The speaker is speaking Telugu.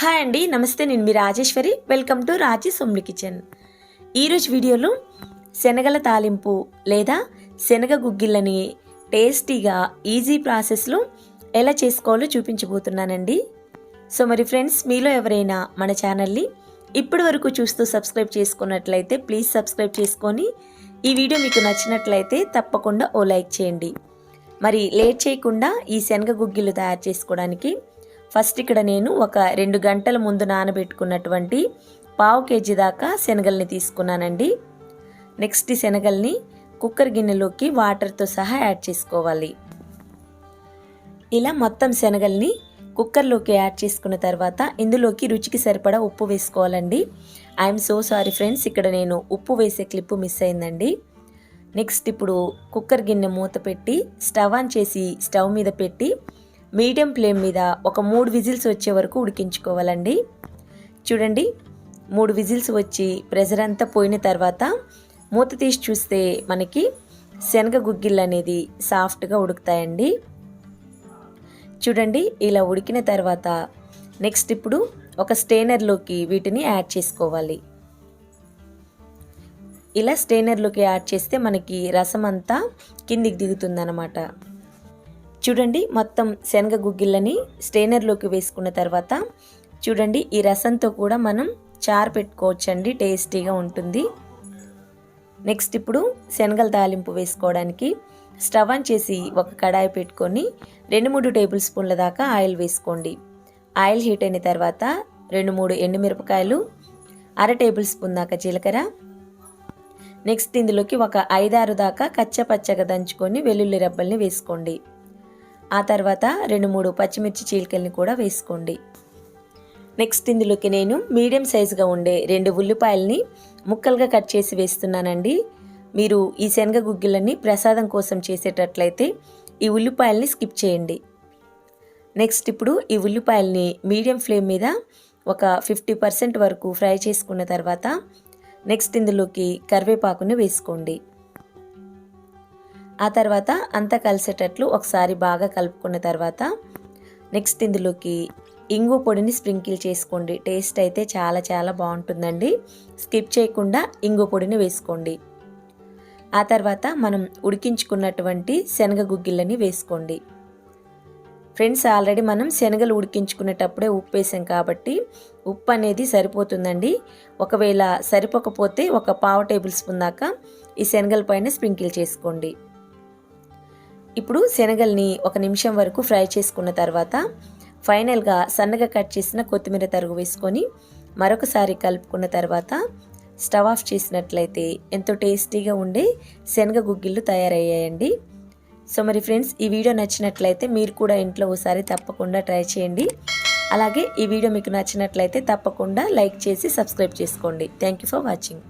హాయ్ అండి నమస్తే నేను మీ రాజేశ్వరి. వెల్కమ్ టు రాజీ సొమ్లి కిచెన్. ఈరోజు వీడియోలో శనగల తాలింపు లేదా శనగ గుగ్గిళ్ళని టేస్టీగా ఈజీ ప్రాసెస్లో ఎలా చేసుకోవాలో చూపించబోతున్నానండి. సో మరి ఫ్రెండ్స్ మీలో ఎవరైనా మన ఛానల్ని ఇప్పటి వరకు చూస్తూ సబ్స్క్రైబ్ చేసుకున్నట్లయితే ప్లీజ్ సబ్స్క్రైబ్ చేసుకొని ఈ వీడియో మీకు నచ్చినట్లయితే తప్పకుండా ఓ లైక్ చేయండి. మరి లేట్ చేయకుండా ఈ శనగ గుగ్గిళ్ళు తయారు చేసుకోవడానికి ఫస్ట్ ఇక్కడ నేను ఒక రెండు గంటల ముందు నానబెట్టుకున్నటువంటి పావు కేజీ దాకా శనగల్ని తీసుకున్నానండి. నెక్స్ట్ శనగల్ని కుక్కర్ గిన్నెలోకి వాటర్తో సహా యాడ్ చేసుకోవాలి. ఇలా మొత్తం శనగల్ని కుక్కర్లోకి యాడ్ చేసుకున్న తర్వాత ఇందులోకి రుచికి సరిపడా ఉప్పు వేసుకోవాలండి. ఐఎమ్ సో సారీ ఫ్రెండ్స్ ఇక్కడ నేను ఉప్పు వేసే క్లిప్పు మిస్ అయిందండి. నెక్స్ట్ ఇప్పుడు కుక్కర్ గిన్నె మూత పెట్టి స్టవ్ ఆన్ చేసి స్టవ్ మీద పెట్టి మీడియం ఫ్లేమ్ మీద ఒక మూడు విజిల్స్ వచ్చే వరకు ఉడికించుకోవాలండి. చూడండి మూడు విజిల్స్ వచ్చి ప్రెజర్ అంతా పోయిన తర్వాత మూత తీసి చూస్తే మనకి శనగ గుగ్గిళ్ళు అనేది సాఫ్ట్గా ఉడుకుతాయండి. చూడండి ఇలా ఉడికిన తర్వాత నెక్స్ట్ ఇప్పుడు ఒక స్టెయినర్లోకి వీటిని యాడ్ చేసుకోవాలి. ఇలా స్టెయినర్లోకి యాడ్ చేస్తే మనకి రసం అంతా కిందికి దిగుతుందన్నమాట. చూడండి మొత్తం శనగ గుగ్గిళ్ళని స్టెయినర్లోకి వేసుకున్న తర్వాత చూడండి ఈ రసంతో కూడా మనం చారు పెట్టుకోవచ్చండి టేస్టీగా ఉంటుంది. నెక్స్ట్ ఇప్పుడు శనగల తాలింపు వేసుకోవడానికి స్టవ్ ఆన్ చేసి ఒక కడాయి పెట్టుకొని రెండు మూడు టేబుల్ స్పూన్ల దాకా ఆయిల్ వేసుకోండి. ఆయిల్ హీట్ అయిన తర్వాత రెండు మూడు ఎండుమిరపకాయలు అర టేబుల్ స్పూన్ దాకా జీలకర్ర. నెక్స్ట్ ఇందులోకి ఒక ఐదారు దాకా కచ్చపచ్చగా దంచుకొని వెల్లుల్లి రబ్బల్ని వేసుకోండి. ఆ తర్వాత రెండు మూడు పచ్చిమిర్చి చీలికల్ని కూడా వేసుకోండి. నెక్స్ట్ ఇందులోకి నేను మీడియం సైజుగా ఉండే రెండు ఉల్లిపాయల్ని ముక్కలుగా కట్ చేసి వేస్తున్నానండి. మీరు ఈ శనగ గుగ్గిళ్ళని ప్రసాదం కోసం చేసేటట్లయితే ఈ ఉల్లిపాయల్ని స్కిప్ చేయండి. నెక్స్ట్ ఇప్పుడు ఈ ఉల్లిపాయల్ని మీడియం ఫ్లేమ్ మీద ఒక ఫిఫ్టీ పర్సెంట్ వరకు ఫ్రై చేసుకున్న తర్వాత నెక్స్ట్ ఇందులోకి కరివేపాకుని వేసుకోండి. ఆ తర్వాత అంతా కలిసేటట్లు ఒకసారి బాగా కలుపుకున్న తర్వాత నెక్స్ట్ ఇందులోకి ఇంగు పొడిని స్ప్రింకిల్ చేసుకోండి. టేస్ట్ అయితే చాలా చాలా బాగుంటుందండి. స్కిప్ చేయకుండా ఇంగు పొడిని వేసుకోండి. ఆ తర్వాత మనం ఉడికించుకున్నటువంటి శనగ గుగ్గిళ్ళని వేసుకోండి. ఫ్రెండ్స్ ఆల్రెడీ మనం శనగలు ఉడికించుకునేటప్పుడే ఉప్పు వేసాం కాబట్టి ఉప్పు అనేది సరిపోతుందండి. ఒకవేళ సరిపోకపోతే ఒక పావు టేబుల్ స్పూన్ దాకా ఈ శనగల పైన స్ప్రింకిల్ చేసుకోండి. ఇప్పుడు శనగల్ని ఒక నిమిషం వరకు ఫ్రై చేసుకున్న తర్వాత ఫైనల్గా సన్నగా కట్ చేసిన కొత్తిమీర తరుగు వేసుకొని మరొకసారి కలుపుకున్న తర్వాత స్టవ్ ఆఫ్ చేసినట్లయితే ఎంతో టేస్టీగా ఉండే శనగ గుగ్గిళ్ళు తయారయ్యాయండి. సో మరి ఫ్రెండ్స్ ఈ వీడియో నచ్చినట్లయితే మీరు కూడా ఇంట్లో ఒకసారి తప్పకుండా ట్రై చేయండి. అలాగే ఈ వీడియో మీకు నచ్చినట్లయితే తప్పకుండా లైక్ చేసి సబ్స్క్రైబ్ చేసుకోండి. Thank you for watching.